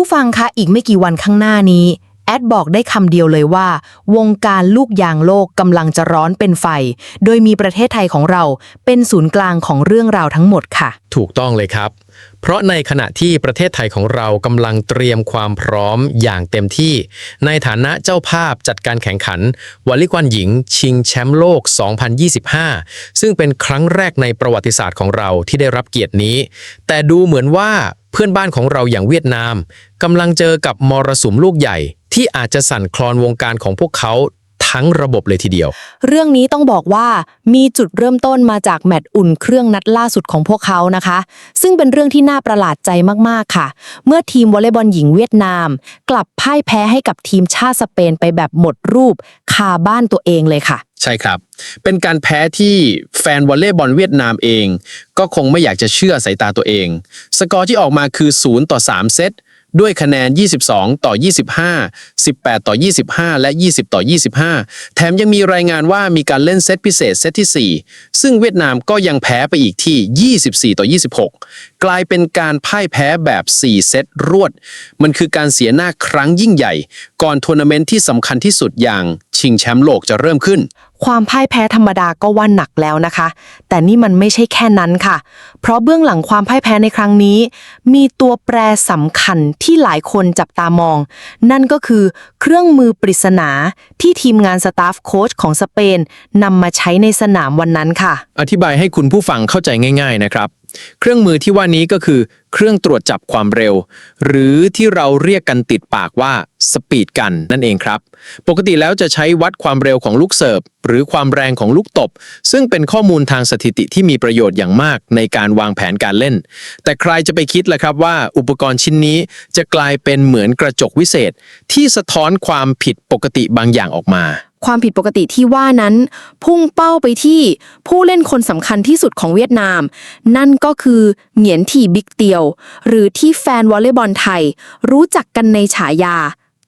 ผู้ฟังคะอีกไม่กี่วันข้างหน้านี้ แอดบอกได้คำเดียวเลยว่า วงการลูกยางโลกกำลังจะร้อนเป็นไฟ โดยมีประเทศไทยของเราเป็นศูนย์กลางของเรื่องราวทั้งหมดค่ะ ถูกต้องเลยครับ เพราะในขณะที่ประเทศไทยของเรากำลังเตรียมความพร้อมอย่างเต็มที่ ในฐานะเจ้าภาพจัดการแข่งขันวอลเลย์บอลหญิง ชิงแชมป์โลก 2025 ซึ่งเป็นครั้งแรกในประวัติศาสตร์ของเราที่ได้รับเกียรตินี้ แต่ดูเหมือนว่า พื่อนบ้านของเราอย่างเวียดนามกำลังเจอกับมรสุมลูกใหญ่ ที่อาจจะสั่นคลอนวงการของพวกเขาทั้งระบบเลยทีเดียว เรื่องนี้ต้องบอกว่ามีจุดเริ่มต้นมาจากแมตช์อุ่นเครื่องนัดล่าสุดของพวกเขานะคะ ซึ่งเป็นเรื่องที่น่าประหลาดใจมากๆค่ะ เมื่อทีมวอลเลย์บอลหญิงเวียดนาม กลับพ่ายแพ้ให้กับทีมชาติสเปนไปแบบหมดรูปคาบ้านตัวเองเลยค่ะ ใช่ครับ เป็นการแพ้ที่แฟนวอลเลย์บอลเวียดนามเอง ก็คงไม่อยากจะเชื่อสายตาตัวเอง สกอร์ที่ออกมาคือ 0 ต่อ 3 เซตด้วยคะแนน 22 ต่อ 25 18 ต่อ 25 และ 20 ต่อ 25 แถมยังมีรายงานว่ามีการเล่นเซตพิเศษเซตที่ 4 ซึ่งเวียดนามก็ยังแพ้ไปอีกที่ 24 ต่อ 26 กลายเป็นการพ่ายแพ้แบบ 4 เซตรวด มันคือการเสียหน้าครั้งยิ่งใหญ่ ก่อนทัวร์นาเมนต์ที่สำคัญที่สุดอย่าง ชิงแชมป์โลกจะเริ่มขึ้น ความพ่ายแพ้ธรรมดาก็ว่าหนักแล้วนะคะ แต่นี่มันไม่ใช่แค่นั้นค่ะ เพราะเบื้องหลังความพ่ายแพ้ในครั้งนี้ มีตัวแปรสำคัญที่หลายคนจับตามอง นั่นก็คือเครื่องมือปริศนาที่ทีมงานสตาฟโค้ชของสเปนนำมาใช้ในสนามวันนั้นค่ะ อธิบายให้คุณผู้ฟังเข้าใจง่าย ๆ นะครับ เครื่องมือที่ว่านี้ก็คือ เครื่องตรวจจับความเร็ว หรือที่เราเรียกกันติดปากว่าสปีดกันนั่นเองครับ ปกติแล้วจะใช้วัดความเร็วของลูกเสิร์ฟหรือความแรงของลูกตบ ซึ่งเป็นข้อมูลทางสถิติที่มีประโยชน์อย่างมากในการวางแผนการเล่น แต่ใครจะไปคิดล่ะครับว่า อุปกรณ์ชิ้นนี้จะกลายเป็นเหมือนกระจกวิเศษ ที่สะท้อนความผิดปกติบางอย่างออกมา ความผิดปกติที่ว่านั้น พุ่งเป้าไปที่ผู้เล่นคนสำคัญที่สุดของเวียดนาม นั่นก็คือเหงียนถี่บิ๊กเตียว หรือที่แฟนวอลเลย์บอลไทย รู้จักกันในฉายา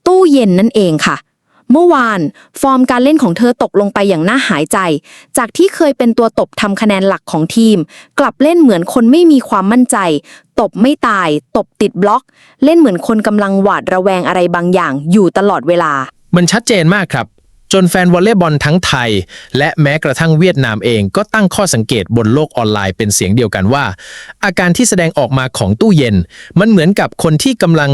ตู้เย็นนั่นเองค่ะ เมื่อวาน ฟอร์มการเล่นของเธอตกลงไปอย่างน่าหายใจ จากที่เคยเป็นตัวตบทำคะแนนหลักของทีม กลับเล่นเหมือนคนไม่มีความมั่นใจ ตบไม่ตาย ตบติดบล็อก เล่นเหมือนคนกำลังหวาดระแวงอะไรบางอย่างอยู่ตลอดเวลา มันชัดเจนมากครับ จนแฟนวอลเลย์บอลทั้งไทย และแม้กระทั่งเวียดนามเองก็ตั้งข้อสังเกตบนโลกออนไลน์เป็นเสียงเดียวกันว่า อาการที่แสดงออกมาของตู้เย็น มันเหมือนกับคนที่กำลัง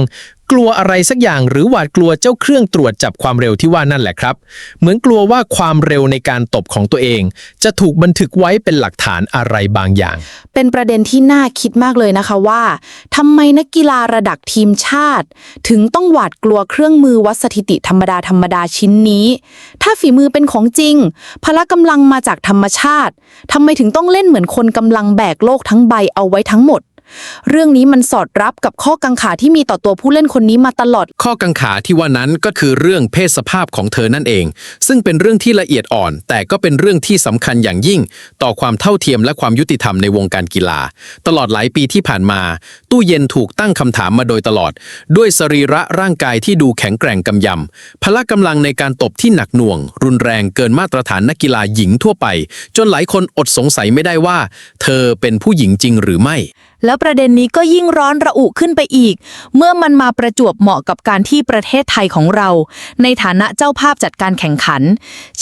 กลัวอะไรสักอย่างหรือหวาดกลัวเจ้าเครื่องตรวจจับความเร็วที่ว่านั่นแหละครับ เหมือนกลัวว่าความเร็วในการตบของตัวเอง จะถูกบันทึกไว้เป็นหลักฐานอะไรบางอย่าง เป็นประเด็นที่น่าคิดมากเลยนะคะว่าทำไมนักกีฬาระดับทีมชาติ ถึงต้องหวาดกลัวเครื่องมือวัดสถิติธรรมดาธรรมดาชิ้นนี้ ถ้าฝีมือเป็นของจริง พละกำลังมาจากธรรมชาติทำไมถึงต้องเล่นเหมือนคนกำลังแบกโลกทั้งใบเอาไว้ทั้งหมด เรื่องนี้มันสอดรับกับข้อกังขาที่มีต่อตัวผู้เล่นคนนี้มาตลอด ข้อกังขาที่ว่านั้นก็คือเรื่องเพศสภาพของเธอนั่นเอง ซึ่งเป็นเรื่องที่ละเอียดอ่อน แต่ก็เป็นเรื่องที่สำคัญอย่างยิ่ง ต่อความเท่าเทียมและความยุติธรรมในวงการกีฬา ตลอดหลายปีที่ผ่านมา ตู้เย็นถูกตั้งคำถามมาโดยตลอด ด้วยสรีระร่างกายที่ดูแข็งแกร่งกำยำพละกำลังในการตบที่หนักหน่วง รุนแรงเกินมาตรฐานนักกีฬาหญิงทั่วไป จนหลายคนอดสงสัยไม่ได้ว่า เธอเป็นผู้หญิงจริงหรือไม่แล้วประเด็นนี้ก็ยิ่งร้อนระอุขึ้นไปอีก เมื่อมันมาประจวบเหมาะกับการที่ประเทศไทยของเรา ในฐานะเจ้าภาพจัดการแข่งขัน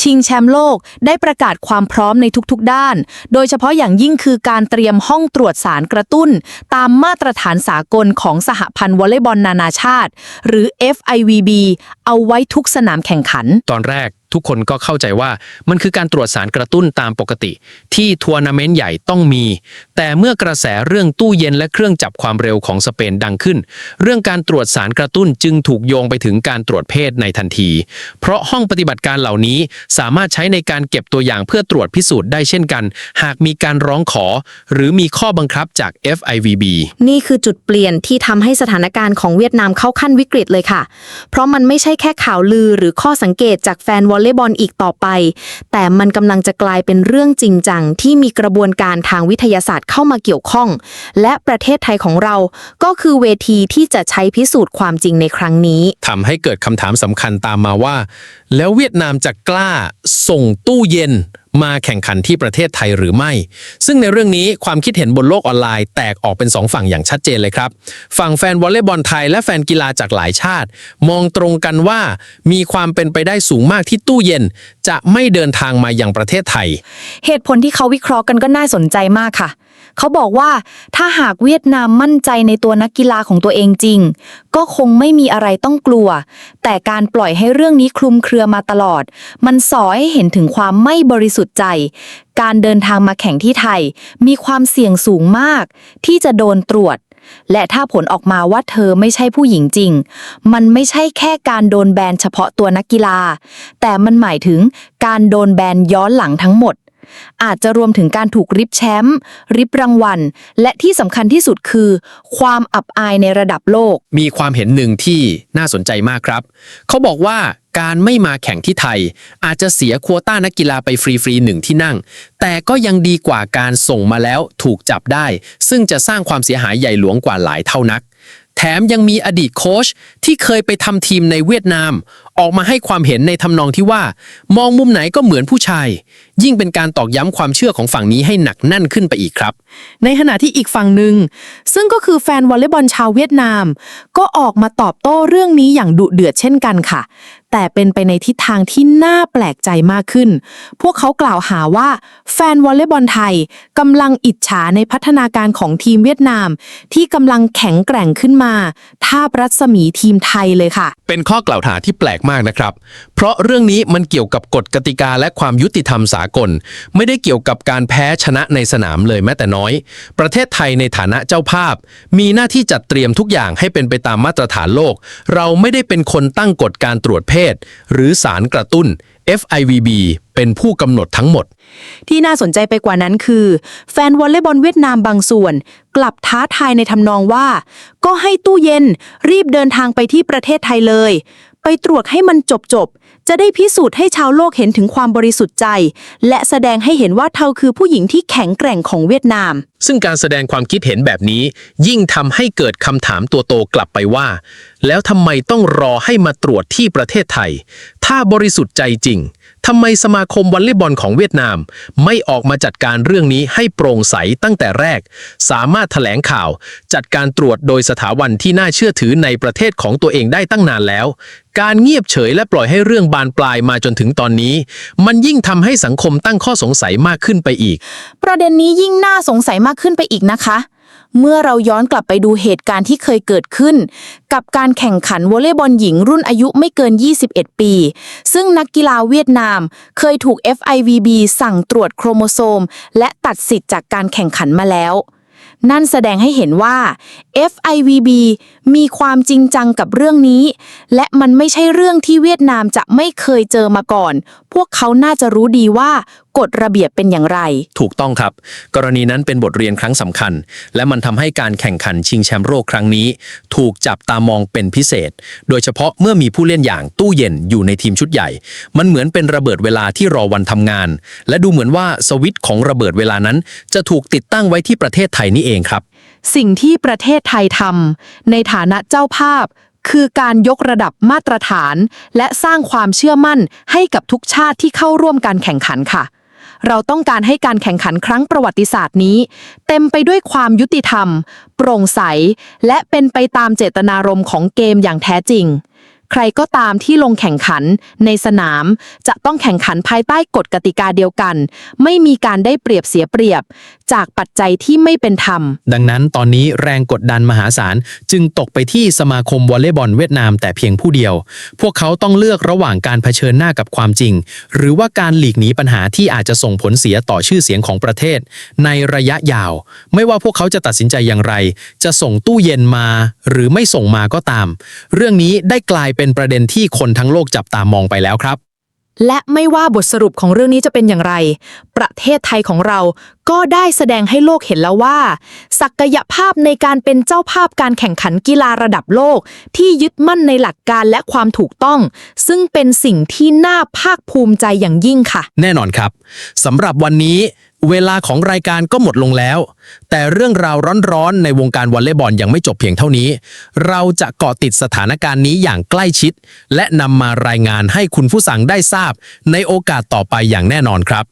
ชิงแชมป์โลกได้ประกาศความพร้อมในทุกๆด้าน โดยเฉพาะอย่างยิ่งคือการเตรียมห้องตรวจสารกระตุ้น ตามมาตรฐานสากลของสหพันธ์วอลเลย์บอลนานาชาติ หรือ FIVB เอาไว้ทุกสนามแข่งขัน ตอนแรกทุกคนก็เข้าใจว่ามันคือการตรวจสารกระตุ้นตามปกติ ที่ทัวร์นาเมนต์ใหญ่ต้องมี แต่เมื่อกระแสเรื่องตู้เย็นและเครื่องจับความเร็วของสเปนดังขึ้น เรื่องการตรวจสารกระตุ้นจึงถูกโยงไปถึงการตรวจเพศในทันที เพราะห้องปฏิบัติการเหล่านี้สามารถใช้ในการเก็บตัวอย่างเพื่อตรวจพิสูจน์ได้เช่นกัน หากมีการร้องขอ หรือมีข้อบังคับจาก FIVB นี่คือจุดเปลี่ยนที่ทำให้สถานการณ์ของเวียดนามเข้าขั้นวิกฤตเลยค่ะ เพราะมันไม่ใช่แค่ข่าวลือหรือข้อสังเกตจากแฟนวอลเลย์บอลอีกต่อไป แต่มันกำลังจะกลายเป็นเรื่องจริงจังที่มีกระบวนการทางวิทยาศาสตร์เข้ามาเกี่ยวข้อง และประเทศไทยของเราก็คือเวทีที่จะใช้พิสูจน์ความจริงในครั้งนี้ ทำให้เกิดคำถามสำคัญตามมาว่า แล้วเวียดนามจะกล้าส่งตู้เย็น มาแข่งขันที่ประเทศไทยหรือไม่ ซึ่งในเรื่องนี้ความคิดเห็นบนโลกออนไลน์แตกออกเป็นสองฝั่งอย่างชัดเจนเลยครับ ฝั่งแฟนวอลเลย์บอลไทยและแฟนกีฬาจากหลายชาติ มองตรงกันว่ามีความเป็นไปได้สูงมากที่ตู้เย็น จะไม่เดินทางมายังประเทศไทย เหตุผลที่เขาวิเคราะห์กันก็น่าสนใจมากค่ะ เขาบอกว่าถ้าหากเวียดนามมั่นใจในตัวนักกีฬาของตัวเองจริง ก็คงไม่มีอะไรต้องกลัว แต่การปล่อยให้เรื่องนี้คลุมเครือมาตลอด มันสอให้เห็นถึงความไม่บริสุทธิ์ใจ การเดินทางมาแข่งที่ไทย มีความเสี่ยงสูงมาก ที่จะโดนตรวจและถ้าผลออกมาว่าเธอไม่ใช่ผู้หญิงจริง มันไม่ใช่แค่การโดนแบนเฉพาะตัวนักกีฬา แต่มันหมายถึงการโดนแบนย้อนหลังทั้งหมด อาจจะรวมถึงการถูกริบแชมป์ริบรางวัล และที่สำคัญที่สุดคือ ความอับอายในระดับโลก มีความเห็นหนึ่งที่น่าสนใจมากครับ เขาบอกว่าการไม่มาแข่งที่ไทย อาจจะเสียควต้านักกีฬาไปฟรีๆหนึ่งที่นั่ง แต่ก็ยังดีกว่าการส่งมาแล้วถูกจับได้ ซึ่งจะสร้างความเสียหายใหญ่หลวงกว่าหลายเท่านัก แถมยังมีอดีตโค้ชที่เคยไปทำทีมในเวียดนาม ออกมาให้ความเห็นในทำนองที่ว่า มองมุมไหนก็เหมือนผู้ชายยิ่งเป็นการตอกย้ำความเชื่อของฝั่งนี้ให้หนักแน่นขึ้นไปอีกครับ ในขณะที่อีกฝั่งหนึ่ง ซึ่งก็คือแฟนวอลเลย์บอลชาวเวียดนาม ก็ออกมาตอบโต้เรื่องนี้อย่างดุเดือดเช่นกันค่ะ แต่เป็นไปในทิศทางที่น่าแปลกใจมากขึ้น พวกเขากล่าวหาว่า แฟนวอลเลย์บอลไทยกำลังอิจฉาในพัฒนาการของทีมเวียดนาม ที่กำลังแข็งแกร่งขึ้นมาทาบรัศมีทีมไทยเลยค่ะ เป็นข้อกล่าวหาที่แปลกมากนะครับ เพราะเรื่องนี้มันเกี่ยวกับกฎกติกาและความยุติธรรมสากล ไม่ได้เกี่ยวกับการแพ้ชนะในสนามเลยแม้แต่น้อย ประเทศไทยในฐานะเจ้าภาพ มีหน้าที่จัดเตรียมทุกอย่างให้เป็นไปตามมาตรฐานโลก เราไม่ได้เป็นคนตั้งกฎการตรวจเพศ หรือสารกระตุ้น FIVB เป็นผู้กำหนดทั้งหมด ที่น่าสนใจไปกว่านั้นคือ แฟนวอลเลย์บอลเวียดนามบางส่วน กลับท้าทายในทำนองว่า ก็ให้ตู้เย็นรีบเดินทางไปที่ประเทศไทยเลย ไปตรวจให้มันจบจบๆจะได้พิสูจน์ให้ชาวโลกเห็นถึงความบริสุทธิ์ใจ และแสดงให้เห็นว่าเธอคือผู้หญิงที่แข็งแกร่งของเวียดนาม ซึ่งการแสดงความคิดเห็นแบบนี้ ยิ่งทำให้เกิดคำถามตัวโตกลับไปว่า แล้วทำไมต้องรอให้มาตรวจที่ประเทศไทย ถ้าบริสุทธิ์ใจจริง ทำไมสมาคมวอลเลย์บอลของเวียดนาม ไม่ออกมาจัดการเรื่องนี้ให้โปร่งใสตั้งแต่แรก สามารถแถลงข่าว จัดการตรวจโดยสถาบันที่น่าเชื่อถือในประเทศของตัวเองได้ตั้งนานแล้ว การเงียบเฉยและปล่อยให้เรื่องบานปลายมาจนถึงตอนนี้ มันยิ่งทำให้สังคมตั้งข้อสงสัยมากขึ้นไปอีก ประเด็นนี้ยิ่งน่าสงสัยมากขึ้นไปอีกนะคะ เมื่อเราย้อนกลับไปดูเหตุการณ์ที่เคยเกิดขึ้น กับการแข่งขันวอลเลย์บอลหญิงรุ่นอายุไม่เกิน 21 ปี ซึ่งนักกีฬาเวียดนามเคยถูก FIVB สั่งตรวจโครโมโซม และตัดสิทธิ์จากการแข่งขันมาแล้วนั่นแสดงให้เห็นว่า FIVB มีความจริงจังกับเรื่องนี้ และมันไม่ใช่เรื่องที่เวียดนามจะไม่เคยเจอมาก่อน พวกเขาน่าจะรู้ดีว่า กฎระเบียบเป็นอย่างไร ถูกต้องครับ กรณีนั้นเป็นบทเรียนครั้งสำคัญ และมันทำให้การแข่งขันชิงแชมป์โลกครั้งนี้ ถูกจับตามองเป็นพิเศษ โดยเฉพาะเมื่อมีผู้เล่นอย่างตู้เย็นอยู่ในทีมชุดใหญ่ มันเหมือนเป็นระเบิดเวลาที่รอวันทำงาน และดูเหมือนว่าสวิตช์ของระเบิดเวลานั้น จะถูกติดตั้งไว้ที่ประเทศไทยนี่เองครับ สิ่งที่ประเทศไทยทำในฐานะเจ้าภาพ คือการยกระดับมาตรฐาน และสร้างความเชื่อมั่นให้กับทุกชาติที่เข้าร่วมการแข่งขันค่ะ เราต้องการให้การแข่งขันครั้งประวัติศาสตร์นี้ เต็มไปด้วยความยุติธรรม โปร่งใส และเป็นไปตามเจตนารมณ์ของเกมอย่างแท้จริง ใครก็ตามที่ลงแข่งขันในสนาม จะต้องแข่งขันภายใต้กฎกติกาเดียวกัน ไม่มีการได้เปรียบเสียเปรียบ จากปัจจัยที่ไม่เป็นธรรม ดังนั้นตอนนี้แรงกดดันมหาศาล จึงตกไปที่สมาคมวอลเลย์บอลเวียดนามแต่เพียงผู้เดียว พวกเขาต้องเลือกระหว่างการเผชิญหน้ากับความจริง หรือว่าการหลีกหนีปัญหาที่อาจจะส่งผลเสียต่อชื่อเสียงของประเทศ ในระยะยาว ไม่ว่าพวกเขาจะตัดสินใจอย่างไร จะส่งตู้เย็นมา หรือไม่ส่งมาก็ตาม เรื่องนี้ได้กลายเป็นประเด็นที่คนทั้งโลกจับตามองไปแล้วครับ และไม่ว่าบทสรุปของเรื่องนี้จะเป็นอย่างไร ประเทศไทยของเราก็ได้แสดงให้โลกเห็นแล้วว่า ศักยภาพในการเป็นเจ้าภาพการแข่งขันกีฬาระดับโลก ที่ยึดมั่นในหลักการและความถูกต้อง ซึ่งเป็นสิ่งที่น่าภาคภูมิใจอย่างยิ่งค่ะ แน่นอนครับสำหรับวันนี้ เวลาของรายการก็หมดลงแล้ว แต่เรื่องราวร้อนๆ ในวงการวอลเลย์บอลยังไม่จบเพียงเท่านี้ เราจะเกาะติดสถานการณ์นี้อย่างใกล้ชิด และนำมารายงานให้คุณผู้สั่งได้ทราบ ในโอกาสต่อไปอย่างแน่นอนครับ